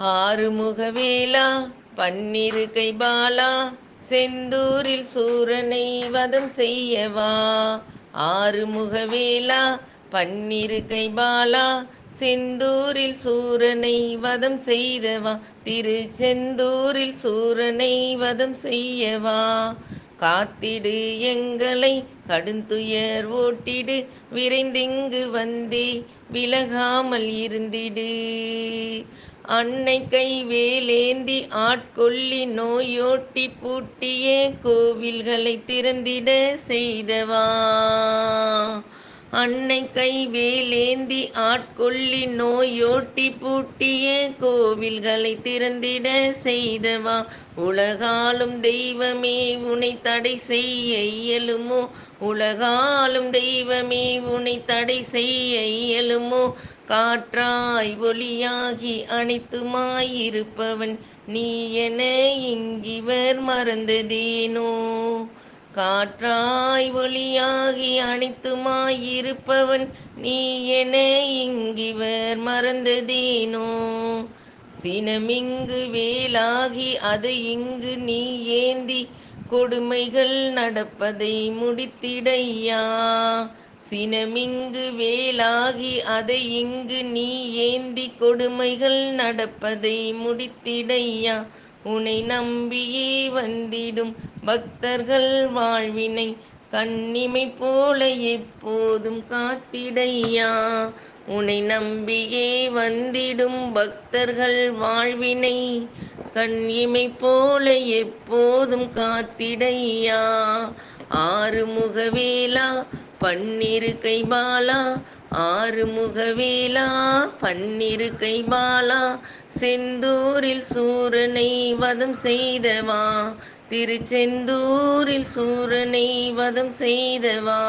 ஆறுமுகவேலா பன்னிரு கைபாலா செந்தூரில் சூரனை வதம் செய்யவா. ஆறுமுகவேலா பன்னிரு கைபாலா செந்தூரில் சூரனை வதம் செய்தவா. திருச்செந்தூரில் சூரனை வதம் செய்யவா. காத்திடு எங்களை கடுந்துயர் ஓட்டிடு. விரைந்திங்கு வந்தே விலகாமல் இருந்திடு. அன்னை கை வேலேந்தி ஆட்கொள்ளி நோயோட்டி பூட்டிய கோவில்களை திறந்திட செய்தவா? அன்னை கை வேலேந்தி ஆட்கொள்ளி நோயோட்டி பூட்டிய கோவில்களை திறந்திட செய்தவா? உலகாலும் தெய்வமே உனை தடை செய்ய இயலுமோ? உலகாலும் தெய்வமே உனை தடை செய்ய இயலுமோ? காற்றாய் ஒளியாகி அனைத்துமாயிருப்பவன் நீ என இங்கிவர் மறந்ததேனோ? காற்றாய் ஒளியாகி அனைத்துமாயிருப்பவன் நீ என இங்கிவர் மறந்ததேனோ? சினமிங்கு வேலாகி அதை இங்கு நீ ஏந்தி கொடுமைகள் நடப்பதை முடித்திடையா? சினமிங்கு வேலாகி அதை இங்கு நீ ஏந்தி கொடுமைகள் நடப்பதை முடித்திடையா? உனை நம்பியே வந்திடும் பக்தர்கள் வாழ்வினை கண்ணிமை போல எப்போதும் காத்திடையா. உனை நம்பியே வந்திடும் பக்தர்கள் வாழ்வினை கண்ணிமை போல எப்போதும் காத்திடையா. ஆறுமுகவேலா பன்னிரு கைபாலா ஆறுமுகவேலா பன்னிரு கைபாலா செந்தூரில் சூரனை வதம் செய்தவா திருச்செந்தூரில் சூரனை வதம் செய்தவா.